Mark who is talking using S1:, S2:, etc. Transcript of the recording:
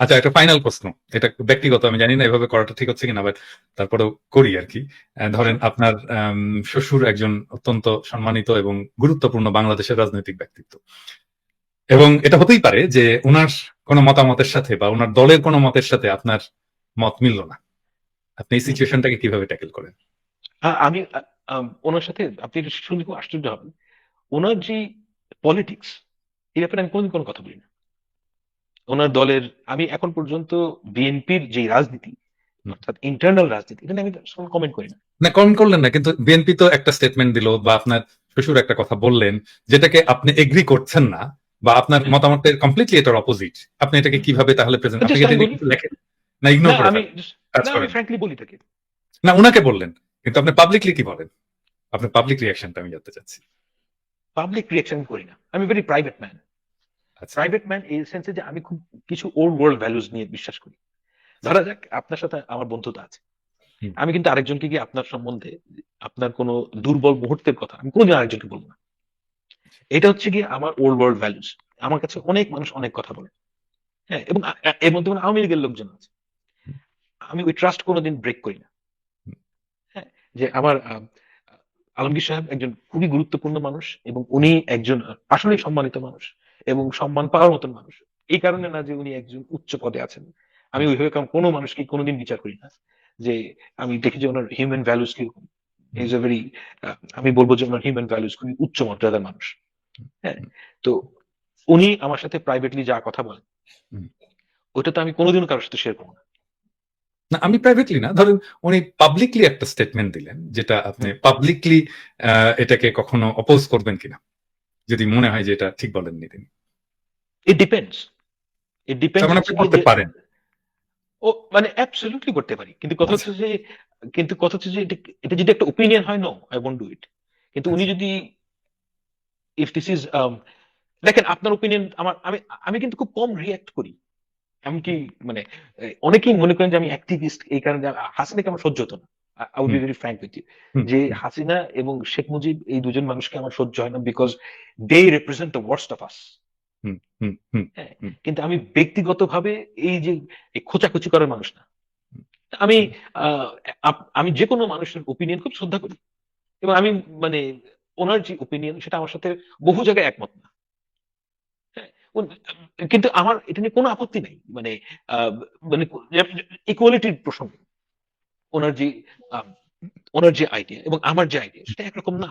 S1: আচ্ছা একটা ফাইনাল প্রশ্ন। এটা ব্যক্তিগত, আমি জানি না এভাবে করাটা ঠিক হচ্ছে কিনা বাট তারপরেও করি আর কি। ধরেন আপনার শ্বশুর একজন অত্যন্ত সম্মানিত এবং গুরুত্বপূর্ণ বাংলাদেশের রাজনৈতিক ব্যক্তিত্ব। এবং এটা হতেই পারে যে ওনার কোনো মতামতের সাথে বা ওনার দলের কোনো মতের সাথে আপনার মত মিলল না। আপনি এই সিচুয়েশনটাকে কীভাবে ট্যাকেল করেন?
S2: আমি ওনার সাথে আপনি শুনে খুব আশ্চর্য হবেন। ওনার যে পলিটিক্স এই ব্যাপারে আমি কোনোদিন কোনো কথা বলি না ওনার দলের আমি এখন পর্যন্ত বিএনপির যে রাজনীতি অর্থাৎ ইন্টারনাল রাজনীতি এটা আমি কমেন্ট করি না।
S1: না কমেন্ট করলেন না কিন্তু বিএনপি তো একটা স্টেটমেন্ট দিল বা আপনার শ্বশুর একটা কথা বললেন যেটাকে আপনি এগ্রি করছেন না বা আপনার। মতামতের কমপ্লিটলি এটার অপোজিট আপনি এটাকে কীভাবে তাহলে প্রেজেন্ট আপনি এটা কিছু লেখেন? না ইগনোর
S2: না
S1: করে
S2: আমি ফ্র্যাঙ্কলি বলি তাকে।
S1: না ওনাকে বললেন কিন্তু আপনি পাবলিকলি কি বলেন? আপনার পাবলিক রিয়াকশনটা আমি জানতে চাচ্ছি।
S2: পাবলিক রিয়াকশন করি না। আমি very private man private man এই সেন্সে যে আমি খুব কিছু ওল্ড ওয়ার্ল্ড ভ্যালুজ নিয়ে বিশ্বাস করি। ধরা যাক আপনার সাথে আমার বন্ধুতা আছে। আমি কিন্তু আরেকজনকে গিয়ে আপনার সম্বন্ধে আপনার কোনো দুর্বল মুহূর্তের কথা আমি কোনোদিন আরেকজনকে বলব না। এটা হচ্ছে গিয়ে আমার ওল্ড ওয়ার্ল্ড ভ্যালুজ আমার কাছে অনেক মানুষ অনেক কথা বলে। হ্যাঁ এবং এর মধ্যে আওয়ামী লীগের লোকজন আছে। আমি ওই ট্রাস্ট কোনোদিন ব্রেক করি না। হ্যাঁ যে আমার আলমগীর সাহেব একজন খুবই গুরুত্বপূর্ণ মানুষ এবং উনি একজন আসলেই সম্মানিত মানুষ। এবং সম্মান পাওয়ার মতন মানুষ। এই কারণে না যে উনি একজন উচ্চ পদে আছেন। আমি ওইভাবে কারণ কোনো মানুষকে কোনোদিন বিচার করি না যে আমি দেখি যে ওনার হিউম্যান ভ্যালুস কীরকম। ইজ এ ভেরি আমি বলব যে ওনার হিউম্যান ভ্যালুস খুবই উচ্চ মর্যাদার মানুষ। হ্যাঁ? তো উনি আমার সাথে প্রাইভেটলি যা কথা বলেন। ওটা তো আমি কোনোদিনও কারোর সাথে শেয়ার করব না।
S1: না আমি প্রাইভেটলি না। ধরেন উনি পাবলিকলি একটা স্টেটমেন্ট দিলেন যেটা আপনি পাবলিকলি এটাকে কখনো অপোজ করবেন কিনা। যদি মনে হয় যে এটা ঠিক বলেননি তিনি।
S2: ইট ডিপেন্ডস ইট ডিপেন্ডস
S1: আপনি করতে পারেন।
S2: ও মানে অ্যাবসলিউটলি করতে পারি। কিন্তু কথা হচ্ছে যে কিন্তু কথা হচ্ছে যে এটা- যদি একটা ওপিনিয়ন হয় no I won't do it কিন্তু উনি যদি ইফ দিস ইজ দেখেন আপনার ওপিনিয়ন আমার আমি আমি কিন্তু খুব কম রিয়াক্ট করি। এমনকি মানে অনেকেই মনে করেন যে আমি অ্যাক্টিভিস্ট এই কারণে হাসিনাকে আমার সহ্য হতো না। I would be very frank with you যে হাসিনা এবং শেখ মুজিব এই দুজন মানুষকে আমার সহ্য হয় না because they represent the worst of us কিন্তু আমি ব্যক্তিগতভাবে এই যে খোঁচাখুচি করার মানুষ না আমি আহ, আমি যে কোনো মানুষের ওপিনিয়ন খুব শ্রদ্ধা করি। এবং আমি মানে ওনার যে ওপিনিয়ন সেটা আমার সাথে বহু জায়গায় একমত না। হ্যাঁ, কিন্তু আমার এটা নিয়ে কোনো আপত্তি নাই। মানে মানে ইকুয়ালিটির প্রসঙ্গে। ওনার যে ওনার যে আইডিয়া এবং আমার যে আইডিয়া সেটা একরকম না।